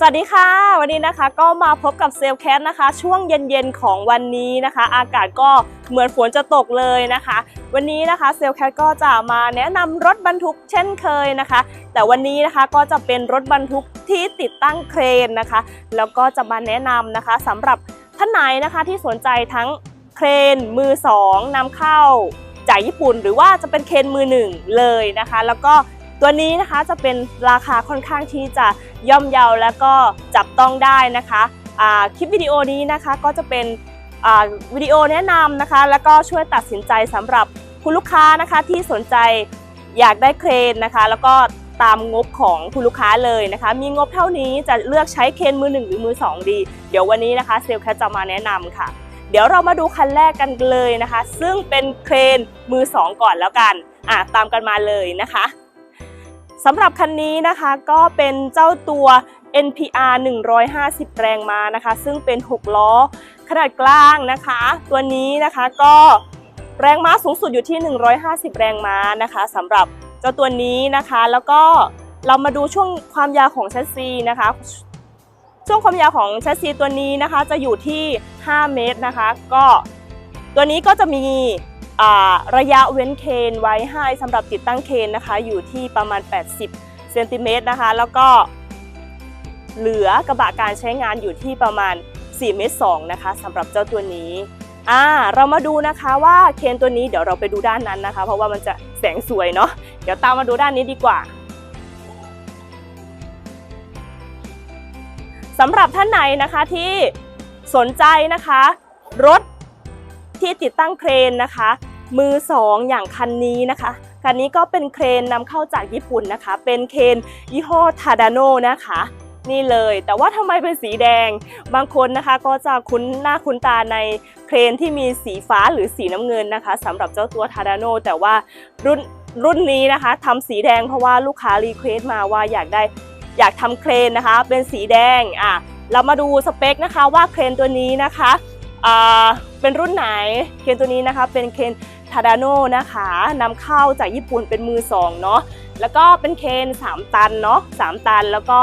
สวัสดีค่ะ วันนี้นะคะก็มาพบกับเซลแคทนะคะ ช่วงเย็นๆของวันนี้นะคะ อากาศก็เหมือนฝนจะตกเลยนะคะ วันนี้นะคะเซลแคทก็จะมาแนะนำรถบรรทุกเช่นเคยนะคะ แต่วันนี้นะคะก็จะเป็นรถบรรทุกที่ติดตั้งเครนนะคะ แล้วก็จะมาแนะนำนะคะสำหรับท่านไหนนะคะที่สนใจทั้งเครนมือสองนำเข้าจากญี่ปุ่น หรือว่าจะเป็นเครนมือหนึ่งเลยนะคะ แล้วก็ ตัวนี้นะคะจะเป็นราคาค่อนข้างที่จะย่อมเยาแล้วก็จับต้องได้นะคะคลิปวิดีโอนี้นะคะก็จะเป็นวิดีโอแนะนำนะคะ แล้วก็ช่วยตัดสินใจสำหรับคุณลูกค้านะคะที่สนใจอยากได้เครนนะคะ แล้วก็ตามงบของคุณลูกค้าเลยนะคะ มีงบเท่านี้จะเลือกใช้เครนมือหนึ่งหรือมือสองดี เดี๋ยววันนี้นะคะเซลลแคทจะมาแนะนำค่ะ เดี๋ยวเรามาดูคันแรกกันเลยนะคะ ซึ่งเป็นเครนมือสองก่อนแล้วกันอะตามกันมาเลยนะคะ สำหรับคันนี้นะคะก็เป็นเจ้าตัว NPR 150 แรงม้านะคะ ซึ่งเป็น 6 ล้อ ขนาดกลางนะคะ ตัวนี้นะคะก็แรงม้าสูงสุดอยู่ที่ 150 แรงม้านะคะสำหรับเจ้าตัวนี้นะคะ แล้วก็เรามาดูช่วงความยาวของแชสซีนะคะ ช่วงความยาวของแชสซีตัวนี้นะคะจะอยู่ที่ 5 เมตรนะคะ ก็ตัวนี้ก็จะมี ระยะเว้นเคนไว้ให้สำหรับติดตั้งเคนนะคะ อยู่ที่ประมาณ 80เซนติเมตรนะคะ แล้วก็เหลือกระบะการใช้งานอยู่ที่ประมาณ4เมตร2นะคะสำหรับเจ้าตัวนี้อ่าเรามาดูนะคะว่าเคนตัวนี้เดี๋ยวเราไปดูด้านนั้นนะคะ เพราะว่ามันจะแสงสวยเนาะเดี๋ยวตามมาดูด้านนี้ดีกว่าสำหรับท่านไหนนะคะที่สนใจนะคะ รถ ที่ติดตั้งเครนนะคะ มือสองอย่างคันนี้นะคะคันนี้ก็เป็นเครนนำเข้าจากญี่ปุ่นนะคะ เป็นเครนยี่ห้อทาดาโนนะคะนี่เลย แต่ว่าทำไมเป็นสีแดง บางคนนะคะก็จะคุ้นหน้าคุ้นตาในเครนที่มีสีฟ้าหรือสีน้ำเงินนะคะสำหรับเจ้าตัวทาดาโนแต่ว่ารุ่นรุ่นนี้นะคะทำสีแดงเพราะว่าลูกค้ารีเควสต์มาว่าอยากได้อยากทำเครนนะคะ เป็นสีแดงอะเรามาดูสเปคนะคะว่าเครนตัวนี้นะคะอ่า เป็นรุ่นไหน เครนตัวนี้นะคะเป็นเครนทาดาโนนะคะนำเข้าจากญี่ปุ่นเป็นมือสองเนาะแล้วก็เป็นเครน3 ตันเนาะ3ตันแล้วก็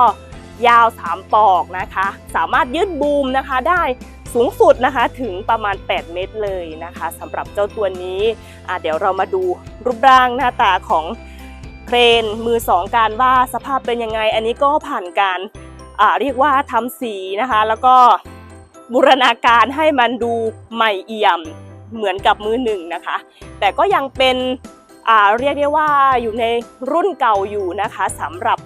ยาว 3 ปอกนะคะ สามารถยืดบูมนะคะได้สูงสุดนะคะถึงประมาณ 8 เมตรเลยนะคะสำหรับเจ้าตัวนี้เดี๋ยวเรามาดูรูปร่างหน้าตาของเครนมือสองการว่าสภาพเป็นยังไง อันนี้ก็ผ่านการเรียกว่าทำสีนะคะ แล้วก็ บูรณาการให้มันดูใหม่เอี่ยมเหมือนกับมือหนึ่งนะคะ แต่ก็ยังเป็นเรียกได้ว่าอยู่ในรุ่นเก่าอยู่นะคะสำหรับ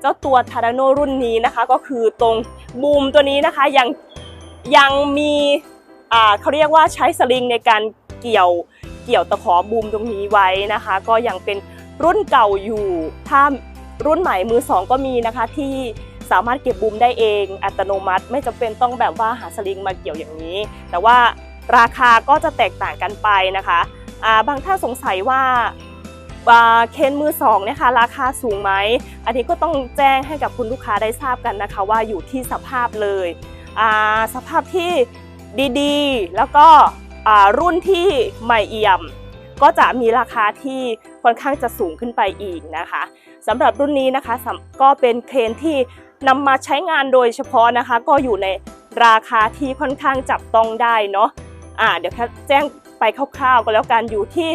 เจ้าตัวทาราโนรุ่นนี้นะคะ ก็คือตรงบูมตัวนี้นะคะยังยังมีเขาเรียกว่าใช้สลิงในการเกี่ยวเกี่ยวตะขอบูมตรงนี้ไว้นะคะ ก็ยังเป็นรุ่นเก่าอยู่ถ้ารุ่นใหม่มือสองก็มีนะคะที่ สามารถเก็บบูมได้เองอัตโนมัติ ไม่จำเป็นต้องแบบว่าหาสลิงมาเกี่ยวอย่างนี้ แต่ว่าราคาก็จะแตกต่างกันไปนะคะบางท่านสงสัยว่าเคนมือสองนี่ยค่ะราคาสูงไหม อันนี้ก็ต้องแจ้งให้กับคุณลูกค้าได้ทราบกันนะคะ ว่าอยู่ที่สภาพเลยสภาพที่ดีๆ แล้วก็รุ่นที่ใหม่เอี่ยม ก็จะมีราคาที่ค่อนข้างจะสูงขึ้นไปอีกนะคะสำหรับรุ่นนี้นะคะก็เป็นเครนที่ นำมาใช้งานโดยเฉพาะนะคะ ก็อยู่ในราคาที่ค่อนข้างจับต้องได้เนาะอ่าเดี๋ยวแค่แจ้งไปคร่าวๆก็แล้วกันอยู่ที่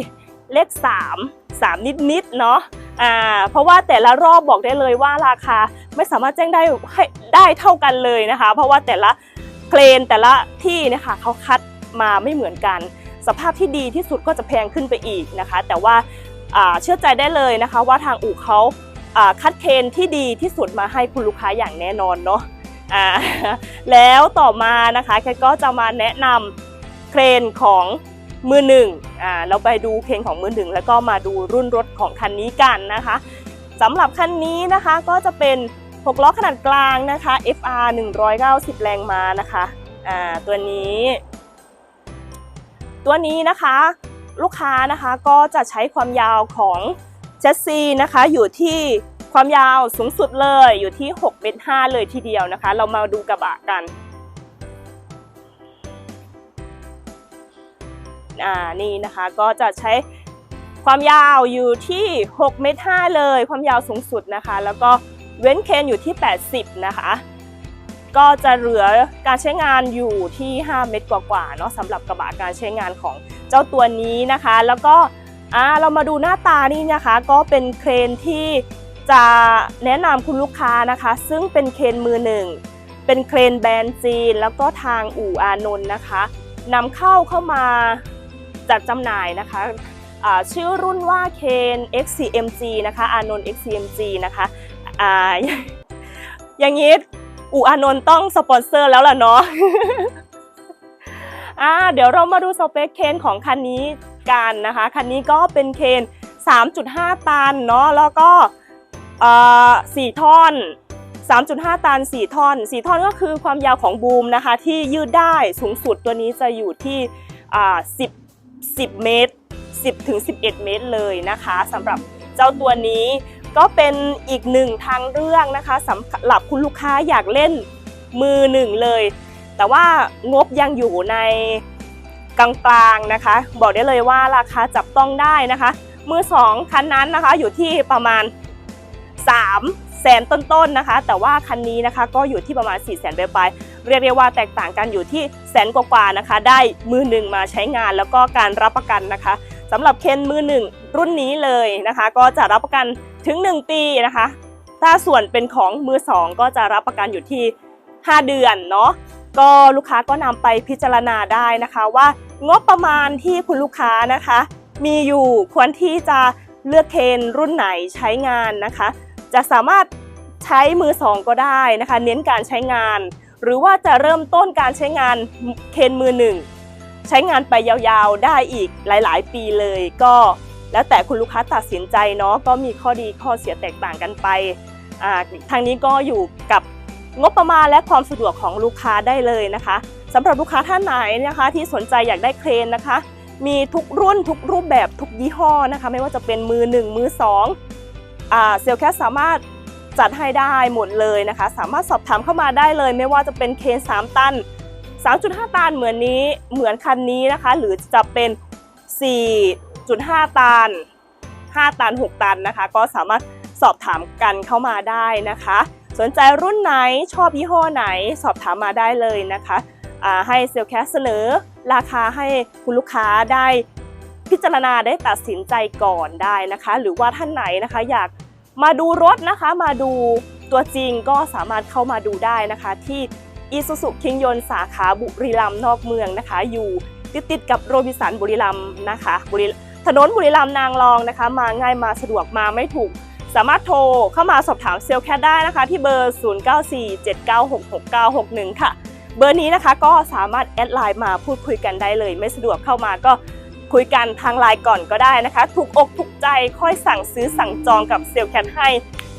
เลข 3 3 นิดๆเนาะอ่าเพราะว่าแต่ละรอบบอกได้เลยว่าราคาไม่สามารถแจ้งได้ให้ได้เท่ากันเลยนะคะ เพราะว่าแต่ละเครนแต่ละที่เนะคะเขาคัดมาไม่เหมือนกัน สภาพที่ดีที่สุดก็จะแพงขึ้นไปอีกนะคะ แต่ว่าอ่าเชื่อใจได้เลยนะคะว่าทางอู่เขา คัดเคนที่ดีที่สุดมาให้คุณลูกค้าอย่างแน่นอนเนาะแล้วต่อมานะคะแคทก็จะมาแนะนำเครนของมือหนึ่งเราไปดูเครนของมือหนึ่งแล้วก็มาดูรุ่นรถของคันนี้กันนะคะสำหรับคันนี้นะคะก็จะเป็น 6 ล้อขนาดกลางนะคะ FR 190 แรงม้านะคะตัวนี้ ตัวนี้นะคะลูกค้านะคะก็จะใช้ความยาวของ แชสซีนะคะอยู่ที่ความยาวสูงสุดเลยอยู่ที่6เมตร5เลยทีเดียวนะคะ เรามาดูกระบะกันอ่านี่นะคะก็จะใช้ความยาวอยู่ที่6เมตร5เลย ความยาวสูงสุดนะคะ แล้วก็เว้นเคนอยู่ที่ 80 นะคะ ก็จะเหลือการใช้งานอยู่ที่ 5 เมตรกว่าๆเนาะสำหรับกระบะการใช้งานของเจ้าตัวนี้นะคะ แล้วก็ อ่าเรามาดูหน้าตานี่นะคะ ก็เป็นเครนที่จะแนะนำคุณลูกค้านะคะ ซึ่งเป็นเครนมือหนึ่งเป็นเครนแบรนด์จีน แล้วก็ทางอู่อานนท์นะคะนำเข้าเข้ามาจัดจำหน่ายนะคะชื่อรุ่นว่าเคน XCMG นะคะอานนท์ XCMG นะคะอ่าอย่างนี้อู่อานนท์ต้องสปอนเซอร์แล้วล่ะเนาะอ่าเดี๋ยวเรามาดูสเปคเคนของคันนี้ กันนะคะ คันนี้ก็เป็นเคน 3.5 ตันเนาะแล้วก็เอ่อ4ท่อน 3.5 ตัน 4 ท่อน 4 ท่อนก็คือความยาวของบูมนะคะที่ยืดได้สูงสุดตัวนี้จะอยู่ที่10 10 เมตร 10ถึง11 เมตรเลยนะคะสำหรับเจ้าตัวนี้ก็เป็นอีกหนึ่งทางเลือกนะคะสำหรับคุณลูกค้าอยากเล่นมือหนึ่งเลย แต่ว่างบยังอยู่ใน กลางๆนะคะ บอกได้เลยว่าราคาจับต้องได้นะคะ มือสองคันนั้นนะคะอยู่ที่ประมาณ3แสนต้นๆนะคะ แต่ว่าคันนี้นะคะก็อยู่ที่ประมาณ4 0 0แสนไปๆเรียกได้ว่าแตกต่างกันอยู่ที่แสนกว่าๆนะคะ ได้มือหนึ่งมาใช้งานแล้วก็การรับประกันนะคะสำหรับเคนมือหนึ่งรุ่นนี้เลยนะคะ ก็จะรับประกันถึง 1 ปีนะคะ ถ้าส่วนเป็นของมือ 2 ก็จะรับประกันอยู่ที่ 5 เดือนเนาะก็ลูกค้าก็นำไปพิจารณาได้นะคะว่า งบประมาณที่คุณลูกค้านะคะ มีอยู่ควรที่จะเลือกเคนรุ่นไหนใช้งานนะคะ จะสามารถใช้มือ2ก็ได้นะคะ เน้นการใช้งาน หรือว่าจะเริ่มต้นการใช้งานเคนมือหนึ่งใช้งานไปยาวๆได้อีกหลาย ๆ ปีเลยก็แล้วแต่คุณลูกค้าตัดสินใจเนาะก็มีข้อดีข้อเสียแตกต่างกันไปทางนี้ก็อยู่กับ งบประมาณและความสะดวกของลูกค้าได้เลยนะคะสำหรับลูกค้าท่านไหนนะคะ ที่สนใจอยากได้เครนนะคะ มีทุกรุ่นทุกรูปแบบทุกยี่ห้อนะคะ ไม่ว่าจะเป็นมือหนึ่งมือสองอ่าเซลแคสสามารถจัดให้ได้หมดเลยนะคะ สามารถสอบถามเข้ามาได้เลย ไม่ว่าจะเป็นเครน3 ตัน 3.5 ตันเหมือนนี้เหมือนคันนี้นะคะ หรือจะเป็น 4.5 ตัน 5 ตัน 6 ตันนะคะ ก็สามารถสอบถามกันเข้ามาได้นะคะ สนใจรุ่นไหนชอบยี่ห้อไหนสอบถามมาได้เลยนะคะให้เซลแคสเสนอราคาให้คุณลูกค้าได้พิจารณาได้ตัดสินใจก่อนได้นะคะ หรือว่าท่านไหนนะคะอยากมาดูรถนะคะมาดูตัวจริงก็สามารถเข้ามาดูได้นะคะที่อีซูซุคิงยนสาขาบุรีรัมย์นอกเมืองนะคะ อยู่ติดติดกับโรบิสันบุรีรัมย์นะคะบุรีถนนบุรีรัมย์นางรองนะคะ มาง่ายมาสะดวกมาไม่ถูก สามารถโทรเข้ามาสอบถามเซลแคทได้นะคะ ที่เบอร์ 0947966961 ค่ะ เบอร์นี้นะคะก็สามารถแอดไลน์มาพูดคุยกันได้เลย ไม่สะดวกเข้ามาก็คุยกันทางไลน์ก่อนก็ได้นะคะ ถูกอกถูกใจค่อยสั่งซื้อสั่งจองกับเซลแคทให้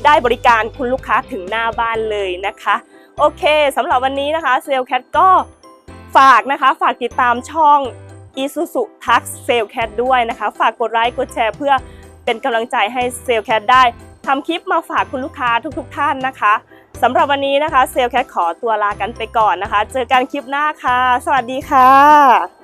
ได้บริการคุณลูกค้าถึงหน้าบ้านเลยนะคะ โอเคสำหรับวันนี้นะคะเซลแคทก็ฝากนะคะ ฝากติดตามช่อง Isuzu Tax s a l e Cat ด้วยนะคะ ฝากกดไลค์กดแชร์เพื่อ เป็นกำลังใจให้เซลแคทได้ทำคลิปมาฝากคุณลูกค้าทุกๆทท่านนะคะสำหรับวันนี้นะคะเซลแคทขอตัวลากันไปก่อนนะคะ เจอกันคลิปหน้าค่ะ สวัสดีค่ะ